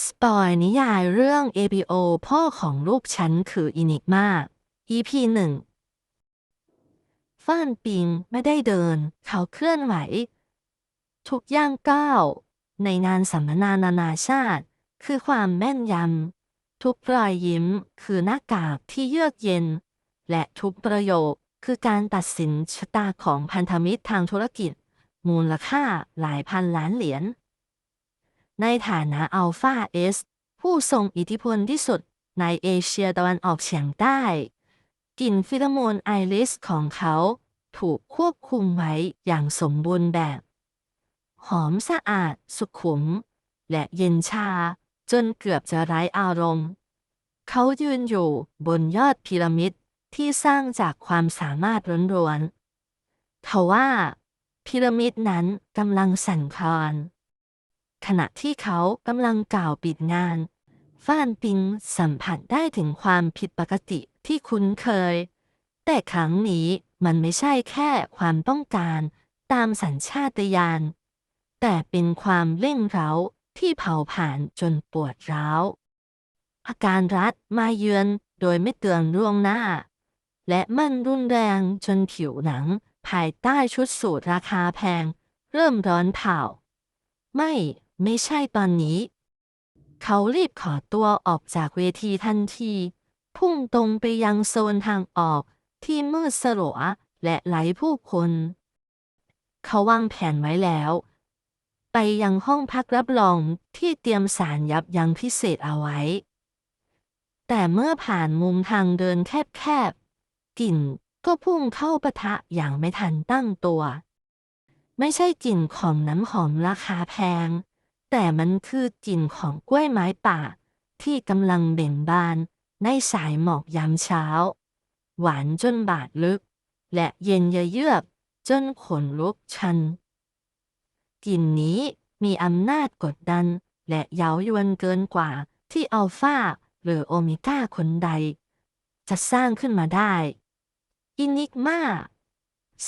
สปอยนิยายเรื่อง ABO พ่อของลูกฉันคืออินิกมา EP หนึ่งฟ้านปิงไม่ได้เดิน เขาเคลื่อนไหว ทุกย่างก้าว ในงานสัมมนานานาชาติ คือความแม่นยำ ทุกรอยยิ้มคือหน้ากากที่เยือกเย็น และทุกประโยคคือการตัดสินชะตาของพันธมิตรทางธุรกิจ มูลค่าหลายพันล้านเหรียญ ในฐานะอัลฟาเอสผู้ทรงอิทธิพลที่สุดในเอเชียตะวันออกเฉียงใต้ กลิ่นฟิโรโมนไอริสของเขาถูกควบคุมไว้อย่างสมบูรณ์แบบ หอมสะอาดสุขุม และเย็นชาจนเกือบจะไร้อารมณ์ เขายืนอยู่บนยอดพีระมิดที่สร้างจากความสามารถล้วนๆทว่าพีระมิดนั้นกำลังสั่นคลอน ขณะที่เขากำลังกล่าวปิดงานฟ้านปิงสัมผัสได้ถึงความผิดปกติที่คุ้นเคย แต่ครั้งนี้มันไม่ใช่แค่ความต้องการตามสัญชาตญาณ แต่เป็นความเร่งเร้าที่เผาผ่านจนปวดร้าว อาการรัดมาเยือนโดยไม่เตือนล่วงหน้า และมันรุนแรงจนผิวหนังภายใต้ชุดสูทราคาแพง เริ่มร้อนเผา ไม่ ไม่ใช่ตอนนี้ เขารีบขอตัวออกจากเวทีทันที พุ่งตรงไปยังโซนทางออกที่มืดสลัวและไหลผู้คน เขาวางแผนไว้แล้ว ไปยังห้องพักรับรองที่เตรียมสารยับยั้งพิเศษเอาไว้ แต่เมื่อผ่านมุมทางเดินแคบๆกลิ่นก็พุ่งเข้าปะทะอย่างไม่ทันตั้งตัว ไม่ใช่กลิ่นของน้ำหอมราคาแพง แต่มันคือกลิ่นของกล้วยไม้ป่า ที่กำลังเบ่งบานในสายหมอกยามเช้า หวานจนบาดลึก และเย็นเยือกจนขนลุกชันกลิ่นนี้มีอำนาจกดดัน และเย้ายวนเกินกว่าที่อัลฟาหรือโอเมก้าคนใด จะสร้างขึ้นมาได้ อินิกมา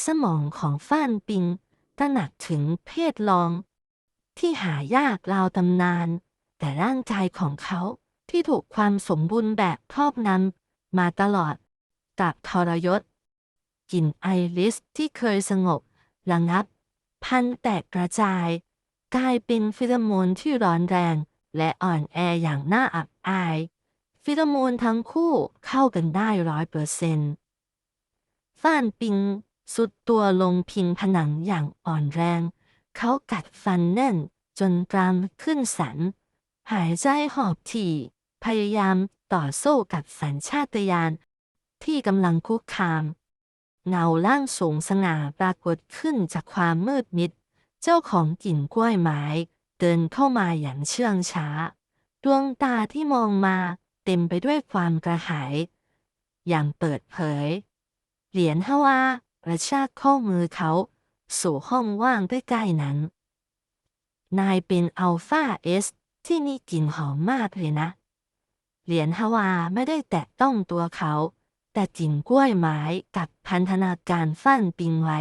สมองของฟ้านปิงตระหนักถึงเพศลอง ที่หายากราวตำนาน แต่ร่างกายของเขาที่ถูกความสมบูรณ์แบบครอบงำมาตลอดกับทรยศกลิ่นไอริสที่เคยสงบระงับ พันแตกกระจาย กลายเป็นฟิโรโมนที่ร้อนแรง และอ่อนแออย่างน่าอับอาย ฟิโรโมนทั้งคู่เข้ากันได้ร้อยเปอร์เซนต์ฟานปิงสุดตัวลงพิงผนังอย่างอ่อนแรง เขากัดฟันแน่นจนกรามขึ้นสัน หายใจหอบถี่ พยายามต่อสู้กับสัญชาตญาณที่กำลังคุกคาม เงาล่างสูงสง่าปรากฏขึ้นจากความมืดมิด เจ้าของกลิ่นกล้วยไม้ เดินเข้ามาอย่างเชื่องช้า ดวงตาที่มองมาเต็มไปด้วยความกระหาย อย่างเปิดเผย เหรียญฮาวากระชากข้อมือเขา สู่ห้องว่างใกล้ๆนั้น นายเป็นอัลฟาเอสที่นี่กลิ่นหอมมากเลยนะ เหรียญฮาวาไม่ได้แตะต้องตัวเขา แต่กลิ่นกล้วยไม้กับพันธนาการฟั่นปิงไว้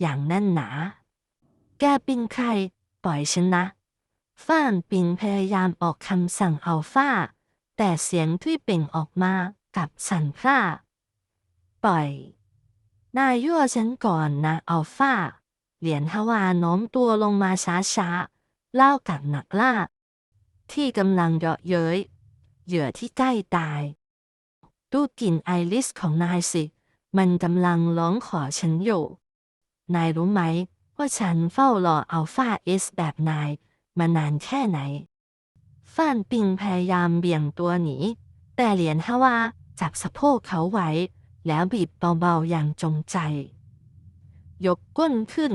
อย่างแน่นหนา แกเป็นใคร ปล่อยฉันนะฟ้านปิงพยายามออกคำสั่งอัลฟาแต่เสียงที่เป่งออกมากับสั่นพร่าปล่อย นายยั่วฉันก่อนนะอัลฟาเหรียญฮาวาโน้มตัวลงมาช้าๆเล่ากับหนักล่า ที่กำลังเยาะเย้ยเหยื่อที่ใกล้ตาย ดูกลิ่นไอริสของนายสิ มันกำลังร้องขอฉันอยู่ นายรู้ไหม ว่าฉันเฝ้ารออัลฟาเอสแบบนายมานานแค่ไหนฟ้านปิงพยายามเบี่ยงตัวหนี แต่เหรียญฮาวาจับสะโพกเขาไว้ แล้วบีบเบาๆอย่างจงใจ ยกก้นขึ้น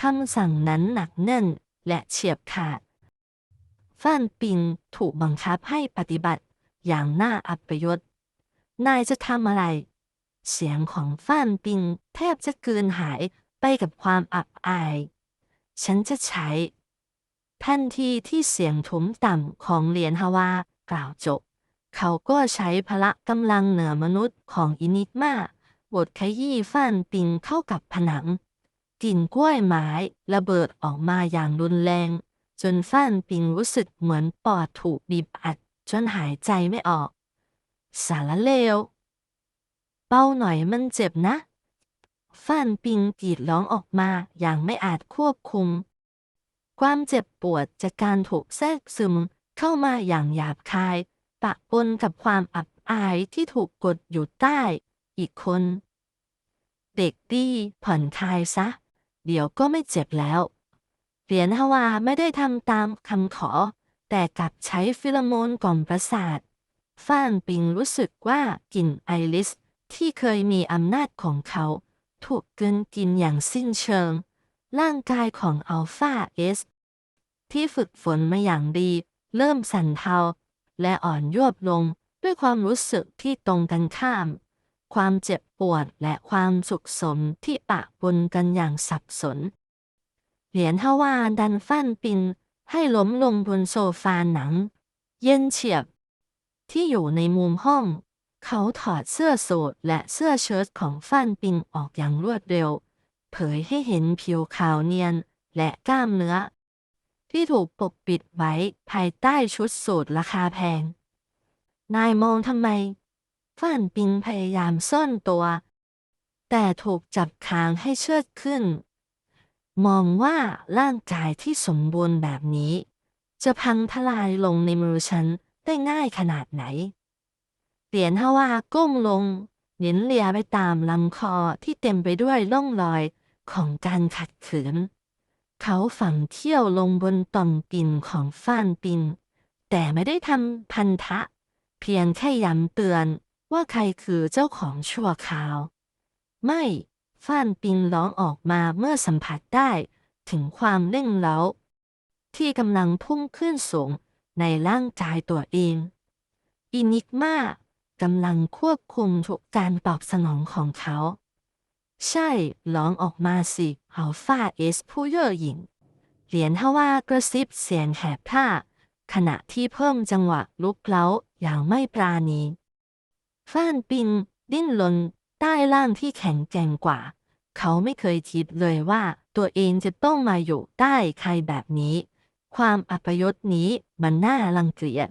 คำสั่งนั้นหนักแน่นและเฉียบขาดฟ้านปิงถูกบังคับให้ปฏิบัติอย่างน่าอับปยศ นายจะทำอะไร เสียงของฟ้านปิงแทบจะเกินหายไปกับความอับอาย ฉันจะใช้ทันทีที่เสียงทุ้มต่ำของเหรียญฮาวากล่าวจบ เขาก็ใช้พละกำลังเหนือมนุษย์ของอินิกมาบดขยี้ฟ้านปิงเข้ากับผนังกลิ่นกล้วยไม้ระเบิดออกมาอย่างรุนแรง จนฟ่านปิงรู้สึกเหมือนปอดถูกบีบอัด จนหายใจไม่ออก สารเลวเบาหน่อยมันเจ็บนะฟ่านปิงกรีดร้องออกมาอย่างไม่อาจควบคุม ความเจ็บปวดจากการถูกแทรกซึมเข้ามาอย่างหยาบคาย ปะปนกับความอับอายที่ถูกกดอยู่ใต้อีกคน เด็กดีผ่อนคลายซะ เดี๋ยวก็ไม่เจ็บแล้วเหรียญฮาวาไม่ได้ทำตามคำขอ แต่กลับใช้ฟิโลโมนกล่อมประสาทฟ่านปิงรู้สึกว่ากลิ่นไอริสที่เคยมีอำนาจของเขา ถูกกินกินอย่างสิ้นเชิง ร่างกายของอัลฟาเอส ที่ฝึกฝนมาอย่างดี เริ่มสั่นเทา และอ่อนยวบลงด้วยความรู้สึกที่ตรงกันข้าม ความเจ็บปวดและความสุขสมที่ปะปนกันอย่างสับสน เหรียญทวาดันฟันปินให้ล้มลงบนโซฟาหนัง เย็นเฉียบ ที่อยู่ในมุมห้อง เขาถอดเสื้อสูทและเสื้อเชิ้ตของฟันปิงออกอย่างรวดเร็ว เผยให้เห็นผิวขาวเนียนและกล้ามเนื้อ ที่ถูกปกปิดไว้ภายใต้ชุดสูทราคาแพง นายมองทำไมฟ่านปิงพยายามซ่อนตัว แต่ถูกจับคางให้เชิดขึ้น มองว่าร่างกายที่สมบูรณ์แบบนี้ จะพังทลายลงในมือฉันได้ง่ายขนาดไหน เหรียญฮาวาก้มลงเน้นเลียไปตามลำคอที่เต็มไปด้วยร่องรอยของการขัดขืน เขาฝังเที่ยวลงบนต่อมปิ่นของฟ้านปินแต่ไม่ได้ทำพันธะ เพียงแค่ย้ำเตือนว่าใครคือเจ้าของชั่วคราว ไม่ฟ้านปิงร้องออกมาเมื่อสัมผัสได้ถึงความเร่งเร้า ที่กำลังพุ่งขึ้นสูงในร่างกายตัวเอง อินิกมากำลังควบคุมทุกการตอบสนองของเขา ใช่ร้องออกมาสิอัลฟาเอสผู้เย่อหยิ่งเหรียญฮาวากระซิบเสียงแหบผ้าขณะที่เพิ่มจังหวะลุกเล้าอย่างไม่ปราณีฟ้านปิง ดิ้นรนใต้ร่างที่แข็งแกร่งกว่า เขาไม่เคยคิดเลยว่าตัวเองจะต้องมาอยู่ใต้ใครแบบนี้ ความอัปยศนี้มันน่ารังเกียจ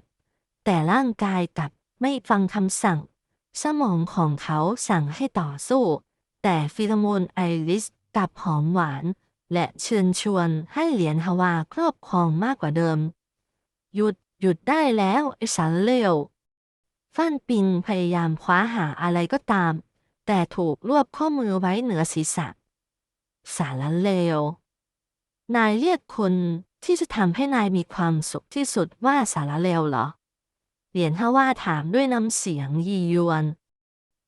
แต่ร่างกายกลับไม่ฟังคำสั่ง สมองของเขาสั่งให้ต่อสู้ แต่ฟิโลโมนไอริสกลับหอมหวาน และเชิญชวนให้เหรียญฮาวาครอบครองมากกว่าเดิม หยุดหยุดได้แล้วไอ้สันเลวฟันปิงพยายามคว้าหาอะไรก็ตาม แต่ถูกรวบข้อมือไว้เหนือศีรษะ สารเลวนายเรียกคนที่จะทำให้นายมีความสุขที่สุดว่าสารเลวเหรอ เหรียญฮาว่าถามด้วยน้ำเสียงยียวน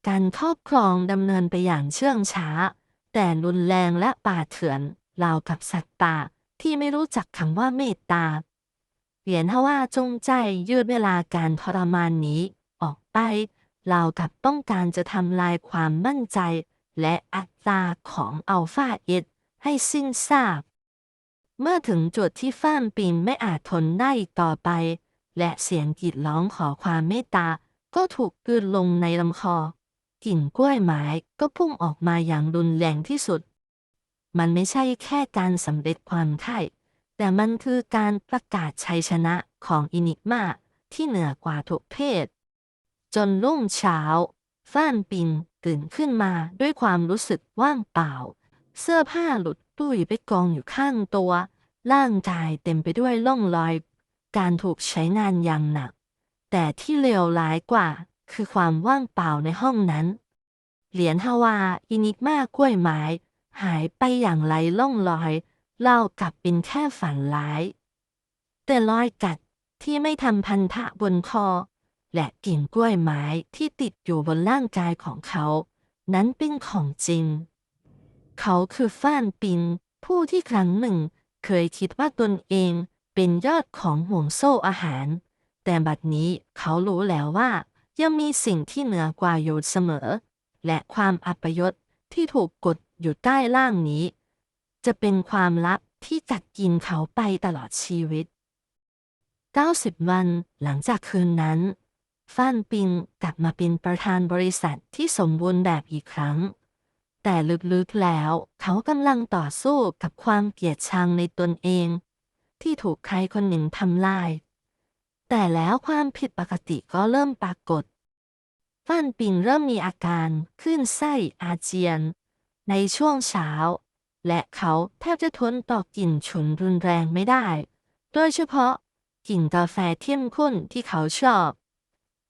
การครอบครองดำเนินไปอย่างเชื่องช้า แต่รุนแรงและป่าเถื่อนราวกับสัตว์ป่าที่ไม่รู้จักคำว่าเมตตา เหรียญฮาว่าจงใจยืดเวลาการทรมานนี้ออกไปราวกับต้องการจะทำลายความมั่นใจ และอัตราของอัลฟาเอดให้สิ้นซากเมื่อถึงจุดที่ฟ้านปินไม่อาจทนได้อีกต่อไป และเสียงกรีดร้องขอความเมตตา ก็ถูกกลืนลงในลำคอ กลิ่นกล้วยไม้ก็พุ่งออกมาอย่างรุนแรงที่สุด มันไม่ใช่แค่การสำเร็จความไข้แต่มันคือการประกาศชัยชนะของอินิกมาที่เหนือกว่าทุกเพศ จนรุ่งเช้าฟ้านปินตื่นขึ้นมาด้วยความรู้สึกว่างเปล่า เสื้อผ้าหลุดตุ้ยไปกองอยู่ข้างตัว ร่างกายเต็มไปด้วยร่องรอย การถูกใช้งานอย่างหนัก แต่ที่เลวร้ายกว่า คือความว่างเปล่าในห้องนั้น เหรียญฮาวาอินิกมากล้วยไม้ หายไปอย่างไรล่องรอยเล่ากลับเป็นแค่ฝันร้าย แต่รอยกัดที่ไม่ทำพันธะบนคอ และกิ่งกล้วยไม้ที่ติดอยู่บนร่างกายของเขา นั้นเป็นของจริง เขาคือฟ้านปินผู้ที่ครั้งหนึ่งเคยคิดว่าตนเองเป็นยอดของห่วงโซ่อาหาร แต่บัดนี้เขารู้แล้วว่า ยังมีสิ่งที่เหนือกว่าอยู่เสมอ และความอัปยศที่ถูกกดอยู่ใต้ล่างนี้ จะเป็นความลับที่จัดกินเขาไปตลอดชีวิต 90 วันหลังจากคืนนั้นฟ้านปิงกลับมาเป็นประธานบริษัทที่สมบูรณ์แบบอีกครั้ง แต่ลึกๆแล้วเขากำลังต่อสู้กับความเกลียดชังในตนเอง ที่ถูกใครคนหนึ่งทำลาย แต่แล้วความผิดปกติก็เริ่มปรากฏฟ่านปิงเริ่มมีอาการคลื่นไส้อาเจียน ในช่วงเช้า และเขาแทบจะทนต่อกลิ่นฉุนรุนแรงไม่ได้ โดยเฉพาะกลิ่นกาแฟเข้มข้นที่เขาชอบ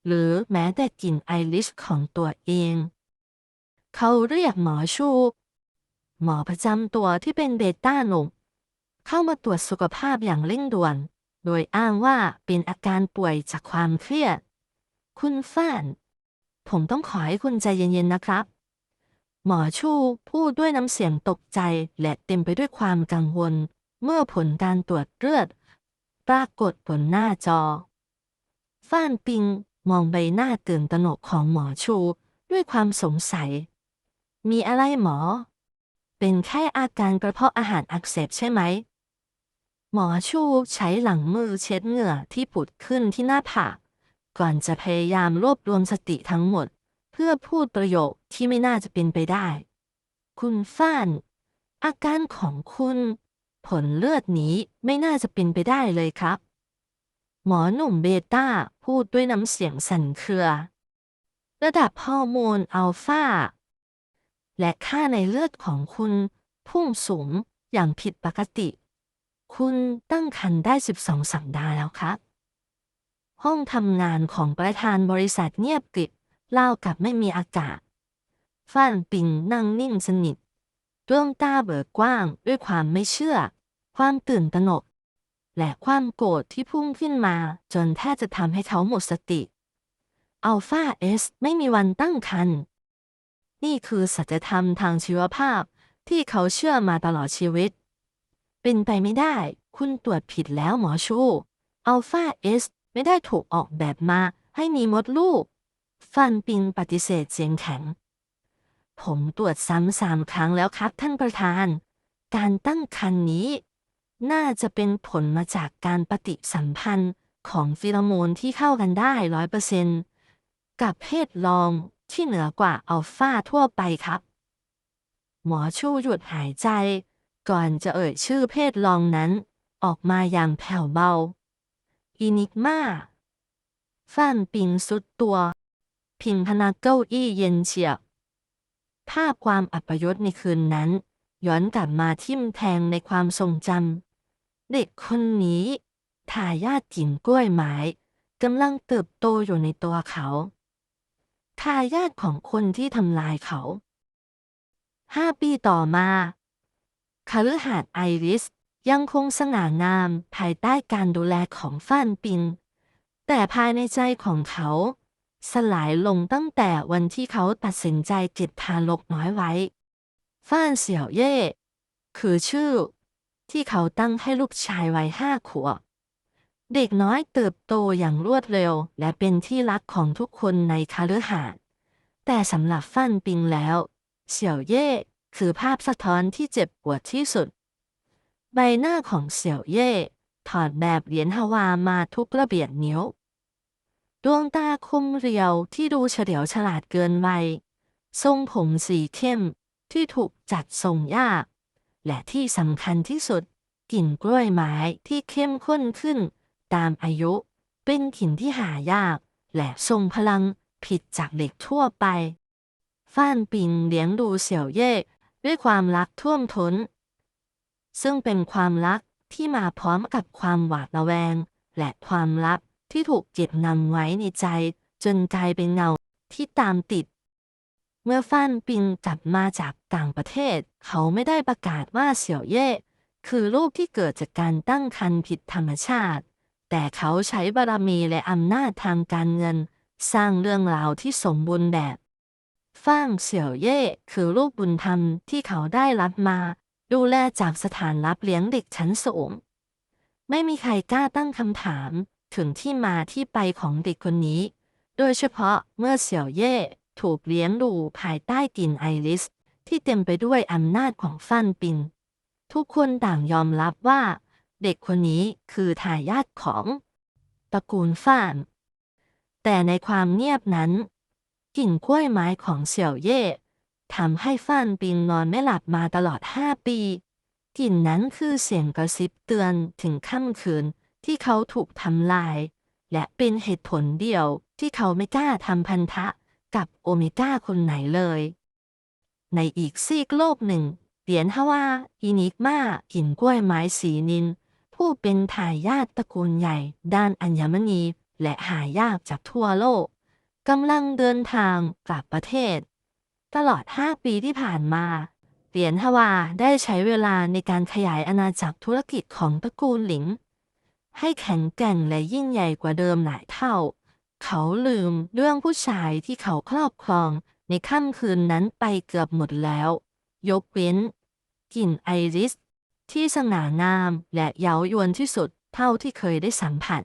หรือแม้แต่กลิ่นไอริชของตัวเอง เขาเรียกหมอชูหมอประจำตัวที่เป็นเบต้าหนุ่มเข้ามาตรวจสุขภาพอย่างเร่งด่วน โดยอ้างว่าเป็นอาการป่วยจากความเครียด คุณฟ้าน ผมต้องขอให้คุณใจเย็นๆนะครับ หมอชูพูดด้วยน้ำเสียงตกใจและเต็มไปด้วยความกังวล เมื่อผลการตรวจเลือด ปรากฏบนหน้าจอ ฟ้านปิงมองใบหน้าตื่นตระหนกของหมอชูด้วยความสงสัย มีอะไรหมอ เป็นแค่อาการกระเพาะอาหารอักเสบใช่ไหม หมอชูใช้หลังมือเช็ดเหงื่อที่ผุดขึ้นที่หน้าผากก่อนจะพยายามรวบรวมสติทั้งหมด เพื่อพูดประโยคที่ไม่น่าจะเป็นไปได้ คุณฟ้าน อาการของคุณ ผลเลือดนี้ไม่น่าจะเป็นไปได้เลยครับ หมอหนุ่มเบต้าพูดด้วยน้ำเสียงสั่นเครือ ระดับฮอร์โมนอัลฟาและค่าในเลือดของคุณพุ่งสูงอย่างผิดปกติ คุณตั้งครรภ์ได้ 12 สัปดาห์แล้วครับ ห้องทำงานของประธานบริษัทเงียบกริบเล่ากับไม่มีอากาศฟ้านปิงนั่งนิ่งสนิทดวงตาเบิกกว้างด้วยความไม่เชื่อ ความตื่นตระหนก และความโกรธที่พุ่งขึ้นมาจนแทบจะทำให้เขาหมดสติอัลฟาเอสไม่มีวันตั้งครรภ์นี่คือสัจธรรมทางชีวภาพที่เขาเชื่อมาตลอดชีวิต เป็นไปไม่ได้ คุณตรวจผิดแล้วหมอชูอัลฟาเอสไม่ได้ถูกออกแบบมาให้มีมดลูก ฟันปิงปฏิเสธเสียงแข็ง ผมตรวจซ้ำสามครั้งแล้วครับท่านประธาน การตั้งครรภ์นี้ น่าจะเป็นผลมาจากการปฏิสัมพันธ์ของฟิโรโมนที่เข้ากันได้ร้อยเปอร์เซนต์กับเพศรองที่เหนือกว่าอัลฟาทั่วไปครับ หมอชูหยุดหายใจ ก่อนจะเอ่ยชื่อเพศรองนั้น ออกมาอย่างแผ่วเบา อินิกมาฟ่านปิงสุดตัว พิงพนักเก้าอี้เย็นเฉียบ ภาพความอัปยศในคืนนั้น ย้อนกลับมาทิ่มแทงในความทรงจำ เด็กคนนี้ทายาทกินกล้วยไม้กำลังเติบโตอยู่ในตัวเขาทายาทของคนที่ทำลายเขา ห้าปีต่อมา คฤหาสน์ไอริส ยังคงสง่างามภายใต้การดูแลของฟ้านปิงแต่ภายในใจของเขา สลายลงตั้งแต่วันที่เขาตัดสินใจเก็บทารกน้อยไว้ฟ้านเสี่ยวเย่ คือชื่อ ที่เขาตั้งให้ลูกชายวัยห้าขวบเด็กน้อยเติบโตอย่างรวดเร็ว และเป็นที่รักของทุกคนในคาฤหาสน์แต่สำหรับฟั่นปิงแล้ว เสี่ยวเย่ คือภาพสะท้อนที่เจ็บปวดที่สุด ใบหน้าของเสี่ยวเย่ถอดแบบเหรียญฮาวามาทุกระเบียดนิ้ว ดวงตาคมเรียวที่ดูเฉลียวฉลาดเกินวัย ทรงผมสีเข้มที่ถูกจัดทรงยาก และที่สำคัญที่สุด กลิ่นกล้วยไม้ที่เข้มข้นขึ้น ตามอายุ เป็นกลิ่นที่หายาก และทรงพลังผิดจากเด็กทั่วไปฟ้านปิงเลี้ยงดูเสี่ยวเย่ ด้วยความรักท่วมท้น ซึ่งเป็นความรักที่มาพร้อมกับความหวาดระแวง และความลับที่ถูกเก็บนำไว้ในใจ จนกลายเป็นเงาที่ตามติด เมื่อฟ้านปิงกลับมาจากต่างประเทศ เขาไม่ได้ประกาศว่าเสี่ยวเย่คือลูกที่เกิดจากการตั้งครรภ์ผิดธรรมชาติ แต่เขาใช้บารมีและอำนาจทางการเงิน สร้างเรื่องราวที่สมบูรณ์แบบ ฟ่างเสี่ยวเย่คือลูกบุญธรรมที่เขาได้รับมา ดูแลจากสถานรับเลี้ยงเด็กชั้นสูง ไม่มีใครกล้าตั้งคำถามถึงที่มาที่ไปของเด็กคนนี้ โดยเฉพาะเมื่อเสี่ยวเย่ถูกเลี้ยงดูภายใต้กลิ่นไอริส ที่เต็มไปด้วยอำนาจของฟันปิง ทุกคนต่างยอมรับว่า เด็กคนนี้คือทายาทของตระกูลฟ่าน แต่ในความเงียบนั้น กลิ่นกล้วยไม้ของเสี่ยวเย่ทำให้ฟานปิงนอนไม่หลับมาตลอดห้าปี กลิ่นนั้นคือเสียงกระซิบเตือนถึงค่ำคืนที่เขาถูกทำลาย และเป็นเหตุผลเดียวที่เขาไม่กล้าทำพันธะกับโอเมก้าคนไหนเลย ในอีกซีกโลกหนึ่งเหรียญฮาวาอินิกมากิ่นกล้วยไม้สีนิน ผู้เป็นทายาทตระกูลใหญ่ ด้านอัญมณีและหายากจากทั่วโลก กำลังเดินทางกลับประเทศ ตลอด 5 ปีที่ผ่านมา เหรียญฮาวาได้ใช้เวลาในการขยายอาณาจักรธุรกิจของตระกูลหลิง ให้แข็งแกร่งและยิ่งใหญ่กว่าเดิมหลายเท่า เขาลืมเรื่องผู้ชายที่เขาครอบครองในค่ำคืนนั้นไปเกือบหมดแล้ว ยกเว้นกลิ่นไอริส ที่สง่างามและเย้ายวนที่สุดเท่าที่เคยได้สัมผัส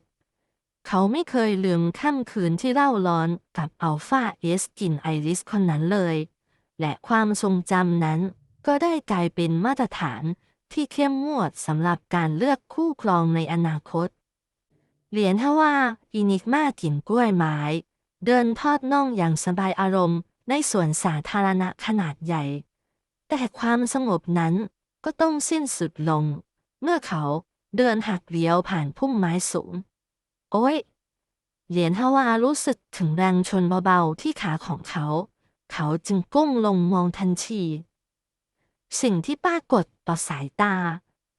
เขาไม่เคยลืมค่ำคืนที่เล่าร้อนกับอัลฟาเอสกินไอริสคนนั้นเลย และความทรงจำนั้น ก็ได้กลายเป็นมาตรฐานที่เข้มงวดสำหรับการเลือกคู่ครองในอนาคต เหรียญฮาวาอินิกมากินกล้วยไม้ เดินทอดน่องอย่างสบายอารมณ์ในสวนสาธารณะขนาดใหญ่ แต่ความสงบนั้นก็ต้องสิ้นสุดลง เมื่อเขาเดินหักเลี้ยวผ่านพุ่มไม้สูง โอ้ย เหรียญฮาวารู้สึกถึงแรงชนเบาๆที่ขาของเขา เขาจึงก้มลงมองทันที สิ่งที่ปรากฏต่อสายตา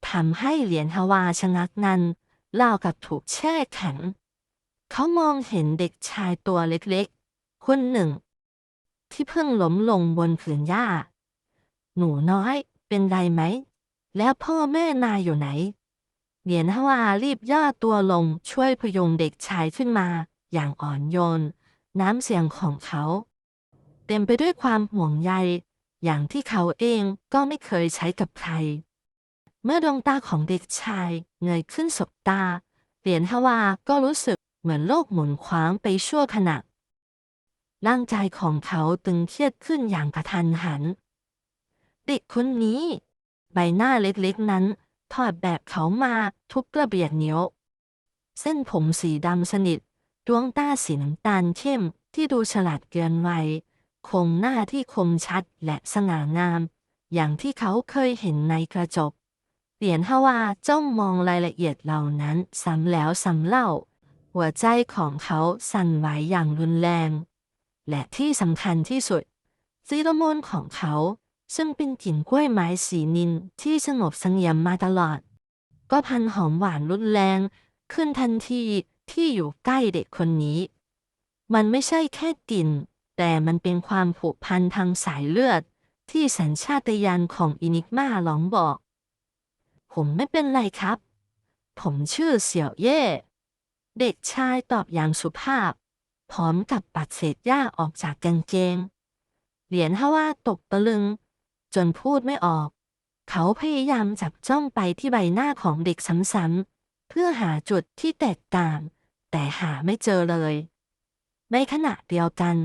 ทำให้เหรียญฮาวาชะงักงันรากับถูกแช่แข็ง เขามองเห็นเด็กชายตัวเล็กๆ คนหนึ่ง ที่เพิ่งล้มลงบนผืนหญ้า หนูน้อยเป็นไรไหม แล้วพ่อแม่นายอยู่ไหน เหรียญฮวารีบย่อตัวลงช่วยพยุงเด็กชายขึ้นมา อย่างอ่อนโยน น้ำเสียงของเขา เต็มไปด้วยความห่วงใย อย่างที่เขาเองก็ไม่เคยใช้กับใคร เมื่อดวงตาของเด็กชายเงยขึ้นสบตา เหรียญฮาวาก็รู้สึกเหมือนโลกหมุนคว้างไปชั่วขณะร่างกายของเขาตึงเครียดขึ้นอย่างกระทันหัน เด็กคนนี้ ใบหน้าเล็กๆนั้น ถอดแบบเขามาทุกกระเบียดนิ้ว เส้นผมสีดำสนิท ดวงตาสีน้ำตาลเข้มที่ดูฉลาดเกินวัยโครงหน้าที่คมชัดและสง่างาม อย่างที่เขาเคยเห็นในกระจกเหรียญฮาวาจ้องมองรายละเอียดเหล่านั้นซ้ำแล้วซ้ำเล่า หัวใจของเขาสั่นไหวอย่างรุนแรง และที่สำคัญที่สุดซีโรโมนของเขา ซึ่งเป็นกลิ่นกล้วยไม้สีนินที่สงบสงยมมาตลอด ก็พันหอมหวานรุนแรง ขึ้นทันทีที่อยู่ใกล้เด็กคนนี้ มันไม่ใช่แค่กลิ่น แต่มันเป็นความผูกพันทางสายเลือด ที่สัญชาตญาณของอินิกมาหลองบอก ผมไม่เป็นไรครับ ผมชื่อเสี่ยวเย่ เด็กชายตอบอย่างสุภาพ พร้อมกับปัดเศษหญ้าออกจากกางเกง เหรียญฮาว่าตกตะลึง จนพูดไม่ออก เขาพยายามจับจ้องไปที่ใบหน้าของเด็กซ้ำๆเพื่อหาจุดที่แตกต่าง แต่หาไม่เจอเลยในขณะเดียวกัน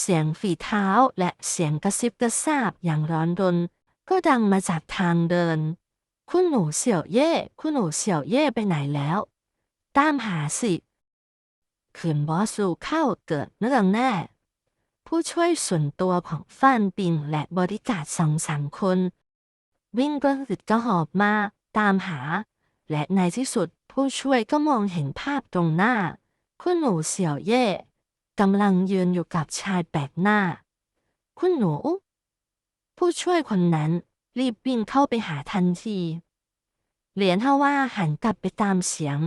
เสียงฝีเท้าและเสียงกระซิบกระซาบอย่างร้อนรน ก็ดังมาจากทางเดิน คุณหนูเสี่ยวเย่ คุณหนูเสี่ยวเย่ไปไหนแล้ว ตามหาสิ คืนบอสูเข้าเกิดเรื่องแน่ ผู้ช่วยส่วนตัวของฟานปิงและบริการดสองสามคน วิ่งกระหืดกระหอบมาตามหา และในที่สุดผู้ช่วยก็มองเห็นภาพตรงหน้า คุณหนูเสี่ยวเย่กำลังยืนอยู่กับชายแปลกหน้า คุณหนู ผู้ช่วยคนนั้นรีบวิ่งเข้าไปหาทันที เหรียญฮาว่าหันกลับไปตามเสียง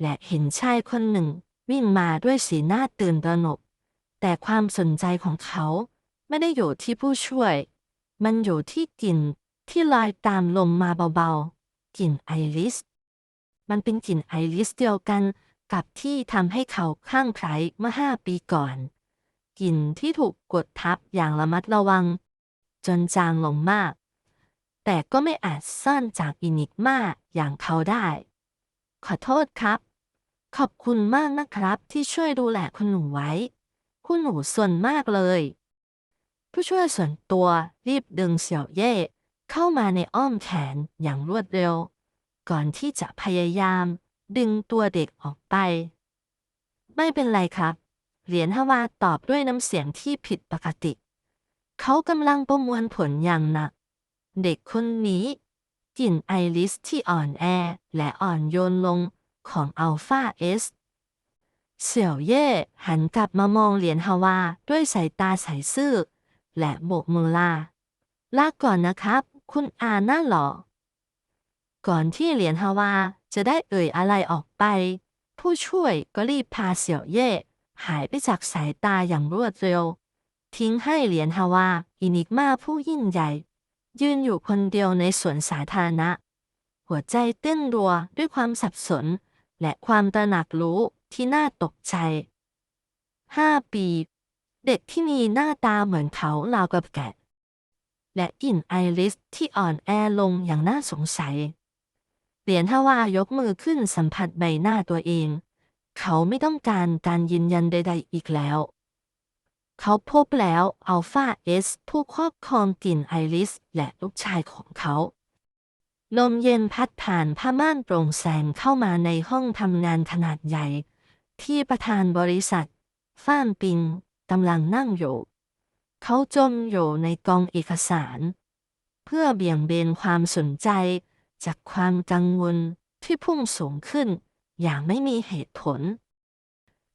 และเห็นชายคนหนึ่ง วิ่งมาด้วยสีหน้าตื่นตระหนก แต่ความสนใจของเขาไม่ได้อยู่ที่ผู้ช่วย มันอยู่ที่กลิ่นที่ลอยตามลมมาเบาๆ กลิ่นไอริส มันเป็นกลิ่นไอริสเดียวกันกับที่ทำให้เขาคลั่งไคล้เมื่อห้าปีก่อน กลิ่นที่ถูกกดทับอย่างระมัดระวัง จนจางลงมาก แต่ก็ไม่อาจซ่อนจากอินิกมาอย่างเขาได้ ขอโทษครับ ขอบคุณมากนะครับที่ช่วยดูแลคุณหนูไว้ คุณหนูส่วนมากเลย ผู้ช่วยส่วนตัวรีบดึงเสี่ยวเย่เข้ามาในอ้อมแขนอย่างรวดเร็ว ก่อนที่จะพยายามดึงตัวเด็กออกไป ไม่เป็นไรครับ เหรียญฮาวาตอบด้วยน้ำเสียงที่ผิดปกติ เขากำลังประมวลผลอย่างหนัก เด็กคนนี้กลิ่นไอริสที่อ่อนแอและอ่อนโยนลงของอัลฟาเอส เสี่ยวเย่หันกลับมามองเหรียญฮาวาด้วยสายตาใสซื่อ และโบกมือลา ลาก่อนนะครับ คุณอาน่าหล่อก่อนที่เหรียญฮาวาจะได้เอ่ยอะไรออกไป ผู้ช่วยก็รีบพาเสี่ยวเย่หายไปจากสายตาอย่างรวดเร็ว ทิ้งให้เหรียญฮาวาอินิกมาผู้ยิ่งใหญ่ ยืนอยู่คนเดียวในสวนสาธารณะ หัวใจเต้นรัวด้วยความสับสน และความตระหนักรู้ ที่น่าตกใจ ห้าปี เด็กที่มีหน้าตาเหมือนเขาราวกับแกะ และกลิ่นไอริสที่อ่อนแอลงอย่างน่าสงสัย เหรียญฮาวายกมือขึ้นสัมผัสใบหน้าตัวเอง เขาไม่ต้องการการยืนยันใด ๆ อีกแล้ว เขาพบแล้วอัลฟาเอสผู้ครอบครองกลิ่นไอริสและลูกชายของเขาลมเย็นพัดผ่านผ้าม่านโปร่งแสงเข้ามาในห้องทำงานขนาดใหญ่ ที่ประธานบริษัทฟ้านปิงกำลังนั่งอยู่ เขาจมอยู่ในกองเอกสาร เพื่อเบี่ยงเบนความสนใจจากความกังวลที่พุ่งสูงขึ้น อย่างไม่มีเหตุผล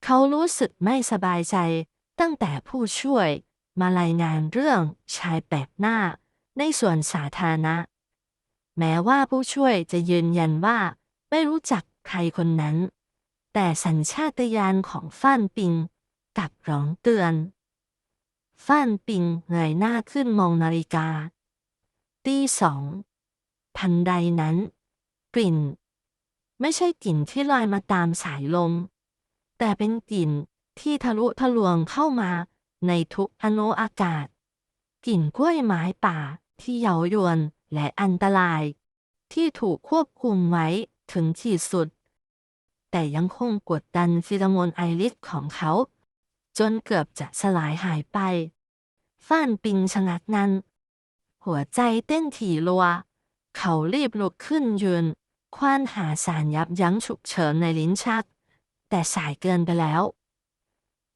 เขารู้สึกไม่สบายใจตั้งแต่ผู้ช่วยมารายงานเรื่องชายแปลกหน้าในส่วนสาธารณะ แม้ว่าผู้ช่วยจะยืนยันว่าไม่รู้จักใครคนนั้น แต่สัญชาตญาณของฟ้านปิงกลับร้องเตือนฟ้านปิงเงยหน้าขึ้นมองนาฬิกา ตีสอง ทันใดนั้น กลิ่น ไม่ใช่กลิ่นที่ลอยมาตามสายลม แต่เป็นกลิ่นที่ทะลุทะลวงเข้ามาในทุกอนุอากาศ กลิ่นกล้วยไม้ป่าที่เย้ายวนและอันตราย ที่ถูกควบคุมไว้ถึงขีดสุด แต่ยังคงกดดันฟิโรโมนไอริสของเขา จนเกือบจะสลายหายไปฟ้านปิงชะงักงันหัวใจเต้นถี่รัว เขารีบลุกขึ้นยืน คว้านหาสารยับยั้งฉุกเฉินในลิ้นชัก แต่สายเกินไปแล้ว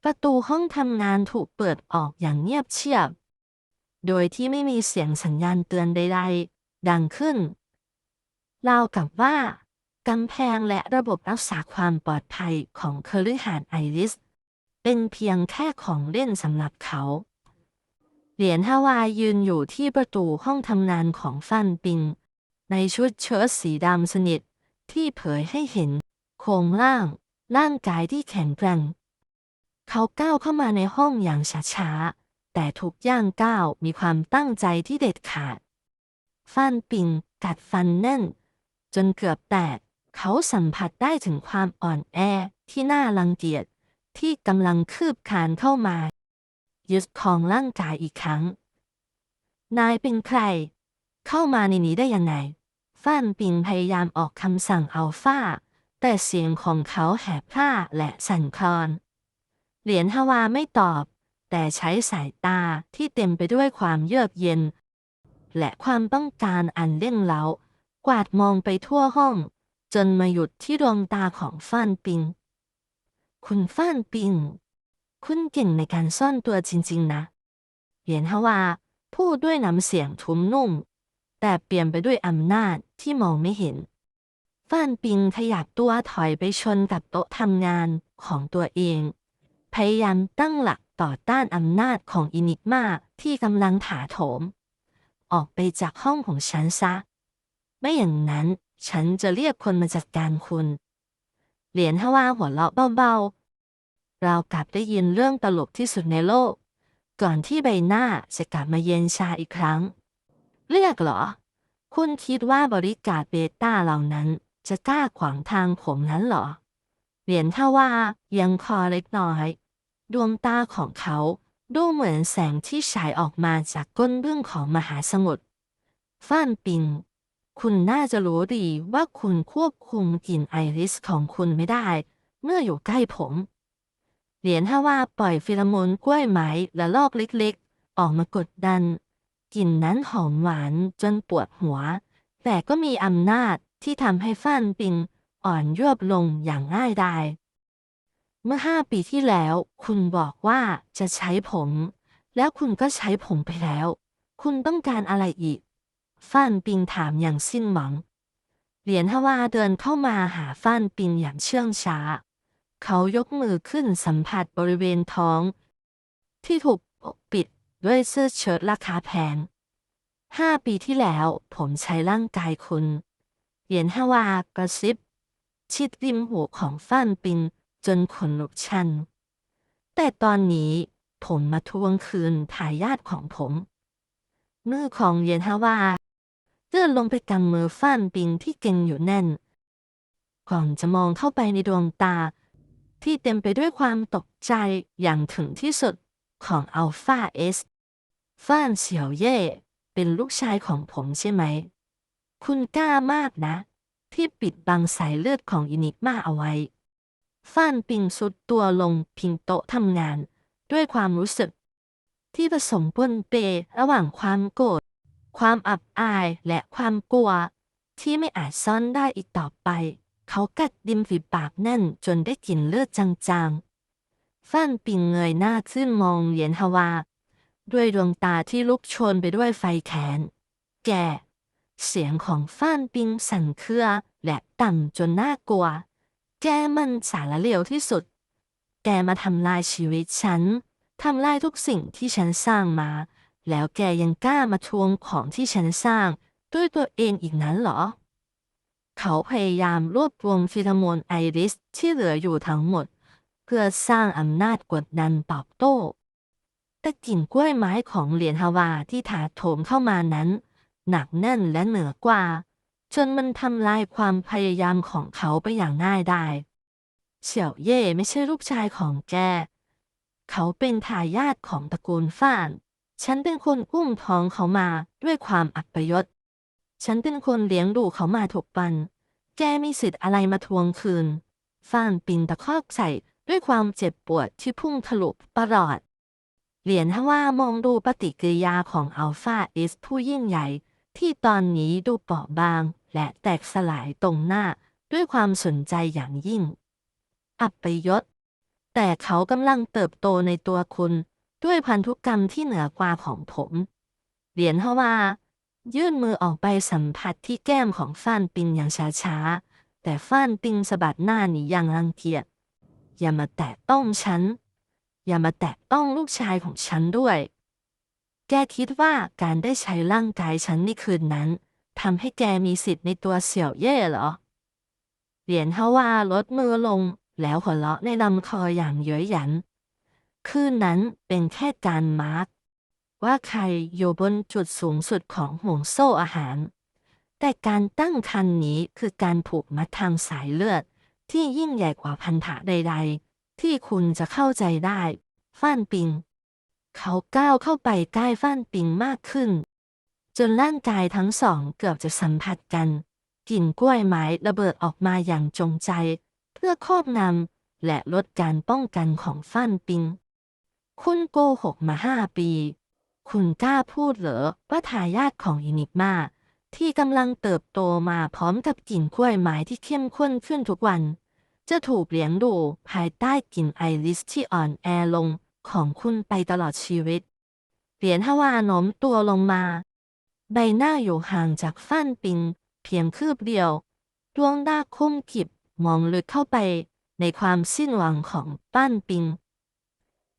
ประตูห้องทำงานถูกเปิดออกอย่างเงียบเชียบ โดยที่ไม่มีเสียงสัญญาณเตือนใด ๆ ดังขึ้นราวกับว่า กำแพงและระบบรักษาความปลอดภัยของเคฤหานไอริส เป็นเพียงแค่ของเล่นสำหรับเขา เหรียญฮาวายยืนอยู่ที่ประตูห้องทำงานของฟันปิง ในชุดเชิ้ตสีดำสนิทที่เผยให้เห็น โครงร่าง ร่างกายที่แข็งแกร่ง เขาก้าวเข้ามาในห้องอย่างช้าๆ แต่ทุกย่างก้าวมีความตั้งใจที่เด็ดขาด ฟันปิงกัดฟันแน่น จนเกือบแตก เขาสัมผัสได้ถึงความอ่อนแอที่น่ารังเกียจที่กำลังคืบคลานเข้ามา ยึดครองร่างกายอีกครั้ง นายเป็นใคร เข้ามาในนี้ได้ยังไงฟ้านปิงพยายามออกคำสั่งอัลฟาแต่เสียงของเขาแหบพร่าและสั่นคลอน เหรียญฮาวาไม่ตอบ แต่ใช้สายตาที่เต็มไปด้วยความเยือกเย็น และความต้องการอันเล่งเล้ากวาดมองไปทั่วห้อง จนมาหยุดที่ดวงตาของฟ้านปิง คุณฟ้านปิง คุณเก่งในการซ่อนตัวจริง ๆ นะเหรียญฮาวาพูดด้วยน้ำเสียงทุ้มนุ่ม แต่เปลี่ยนไปด้วยอำนาจที่มองไม่เห็นฟ้านปิงขยับตัวถอยไปชนกับโต๊ะทำงานของตัวเอง พยายามตั้งหลักต่อต้านอำนาจของอินิกมาที่กำลังถาโถม ออกไปจากห้องของฉันซะ ไม่อย่างนั้น ฉันจะเรียกคนมาจัดการคุณ เหรียญฮาวาหัวเราะเบาๆ เรากลับได้ยินเรื่องตลกที่สุดในโลก ก่อนที่ใบหน้าจะกลับมาเย็นชาอีกครั้ง เรียกเหรอ คุณคิดว่าบริการเบต้าเหล่านั้นจะกล้าขวางทางผมนั้นเหรอ เหรียญท่าว่ายังคอเล็กน้อย ดวงตาของเขาดูเหมือนแสงที่ฉายออกมาจากก้นเบื้องของมหาสมุทรฟ้านปิง คุณน่าจะรู้ดีว่าคุณควบคุมกลิ่นไอริสของคุณไม่ได้ เมื่ออยู่ใกล้ผม เหรียญท่าว่าปล่อยฟิโรโมนกล้วยไม้และลอกเล็กๆ ออกมากดดัน กลิ่นนั้นหอมหวานจนปวดหัว แต่ก็มีอำนาจที่ทำให้ฟ้านปิงอ่อนยวบลงอย่างง่ายดาย เมื่อห้าปีที่แล้ว คุณบอกว่าจะใช้ผม แล้วคุณก็ใช้ผมไปแล้ว คุณต้องการอะไรอีก ฟ่านปิงถามอย่างสิ้นหวัง เหรียญฮาวาเดินเข้ามาหาฟ่านปิงอย่างเชื่องช้า เขายกมือขึ้นสัมผัสบริเวณท้อง ที่ถูกปกปิดด้วยเสื้อเชิ้ตราคาแพงห้าปีที่แล้วผมใช้ร่างกายคุณ เหรียญฮาวากระซิบ ชิดริมหูของฟ่านปิงจนขนลุกชัน แต่ตอนนี้ผมมาทวงคืนทายาทของผมมือของเยญฮาวา เลื่อนลงไปกำมือฟ่านปิงที่เก่งอยู่แน่น ก่อนจะมองเข้าไปในดวงตา ที่เต็มไปด้วยความตกใจอย่างถึงที่สุดของอัลฟาเอสฟ่านเฉียวเย่เป็นลูกชายของผมใช่ไหม คุณกล้ามากนะ ที่ปิดบังสายเลือดของอินิกมาเอาไว้ฟ่านปิงสุดตัวลงพิงโต๊ะทำงาน ด้วยความรู้สึก ที่ผสมปนเประหว่างความโกรธ ความอับอายและความกลัว ที่ไม่อาจซ่อนได้อีกต่อไป เขากัดดิมฝีปากแน่นจนได้กลิ่นเลือดจางๆฟ่นปิงเงยหน้าขึ้นมองเหรียญฮาวา ด้วยดวงตาที่ลุกโชนไปด้วยไฟแขน แกเสียงของฟ่านปิงสั่นเครือ และต่ำจนน่ากลัว แกมันสารเลวที่สุด แกมาทำลายชีวิตฉัน ทำลายทุกสิ่งที่ฉันสร้างมา แล้วแกยังกล้ามาทวงของที่ฉันสร้าง ด้วยตัวเองอีกนั้นเหรอ เขาพยายามรวบรวมฟิโรโมนไอริสที่เหลืออยู่ทั้งหมด เพื่อสร้างอำนาจกดดันตอบโต้แต่กลิ่นกล้วยไม้ของเหรียญฮาวาที่ถาโถมเข้ามานั้น หนักแน่นและเหนือกว่า จนมันทำลายความพยายามของเขาไปอย่างง่ายได้เฉียวเย่ไม่ใช่ลูกชายของแก เขาเป็นทายาทของตระกูลฟ่าน ฉันเป็นคนอุ้มท้องเขามาด้วยความอัปยศ ฉันเป็นคนเลี้ยงดูเขามาถูกปัน แกมีสิทธิ์อะไรมาทวงคืนฟ่านปินตะคอกใส่ด้วยความเจ็บปวดที่พุ่งทะลุประหลอด เหรียญฮว่ามองดูปฏิกิริยาของอัลฟาเอสผู้ยิ่งใหญ่ ที่ตอนนี้ดูเปราะบาง และแตกสลายตรงหน้าด้วยความสนใจอย่างยิ่ง อับไปยศ แต่เขากำลังเติบโตในตัวคุณ ด้วยพันธุกรรมที่เหนือกว่าของผม เหรียญฮว่ายื่นมือออกไปสัมผัสที่แก้มของฟ่านปิงอย่างช้าๆ แต่ฟ่านปิงสะบัดหน้าหนีอย่างรังเกียจอย่ามาแตะต้องฉัน อย่ามาแตะต้องลูกชายของฉันด้วย แกคิดว่าการได้ใช้ร่างกายฉันในคืนนั้นทำให้แกมีสิทธิ์ในตัวเสี่ยวเย่เหรอ เหรียญฮว่าลดมือลงแล้วหัวเราะในลำคออย่างเย้ยหยัน คืนนั้นเป็นแค่การมาร์กว่าใครอยู่บนจุดสูงสุดของห่วงโซ่อาหาร แต่การตั้งคันนี้คือการผูกมัดทางสายเลือด ที่ยิ่งใหญ่กว่าพันธะใด ๆ ที่คุณจะเข้าใจได้ ฟ้านปิง เขาก้าวเข้าไปใกล้ฟ้านปิงมากขึ้น จนร่างกายทั้งสองเกือบจะสัมผัสกันกลิ่นกล้วยไม้ระเบิดออกมาอย่างจงใจ เพื่อครอบงำและลดการป้องกันของฟ้านปิง คุณโกหกมาห้าปี คุณกล้าพูดเหรอว่าทายาทของอินิกมาที่กำลังเติบโตมาพร้อมกับกลิ่นกล้วยไม้ที่เข้มข้นขึ้นทุกวัน จะถูกเลี้ยงดูภายใต้กลิ่นไอริสที่อ่อนแอลงของคุณไปตลอดชีวิต เหรียญฮาวาโน้มตัวลงมา ใบหน้าอยู่ห่างจากฟ้านปิง เพียงคืบเดียว ดวงตาคมกิบมองลึกเข้าไปในความสิ้นหวังของป้นปิง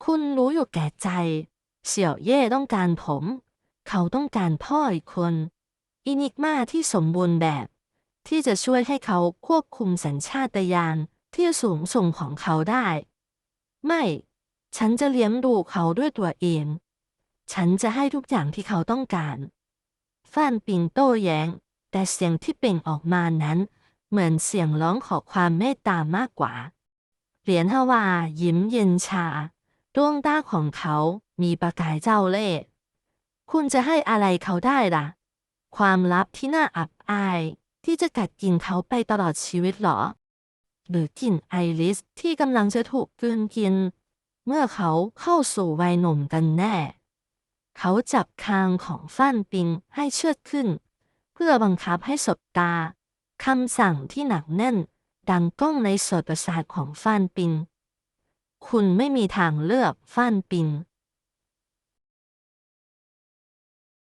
คุณรู้อยู่แก่ใจ เสี่ยวเย่ต้องการผม เขาต้องการพ่ออีกคน อินิกมาที่สมบูรณ์แบบ ที่จะช่วยให้เขาควบคุมสัญชาตญาณที่สูงส่งของเขาได้ ไม่ ฉันจะเลี้ยงดูเขาด้วยตัวเอง ฉันจะให้ทุกอย่างที่เขาต้องการฟานปิงโต้แย้ง แต่เสียงที่เปล่งออกมานั้น เหมือนเสียงร้องขอความเมตตามากกว่า เหรียญฮาวายิ้มเย็นชา ดวงตาของเขามีประกายเจ้าเล่ห์คุณจะให้อะไรเขาได้ล่ะ ความลับที่น่าอับอาย ที่จะกัดกินเขาไปตลอดชีวิตเหรอ หรือกลิ่นไอริสที่กำลังจะถูกกลืนกิน เมื่อเขาเข้าสู่วัยหนุ่มกันแน่ เขาจับคางของฟ้านปิงให้เชือดขึ้น เพื่อบังคับให้สบตาคำสั่งที่หนักแน่น ดังก้องในโสตประสาทของฟ้านปิง คุณไม่มีทางเลือก ฟ่านปิง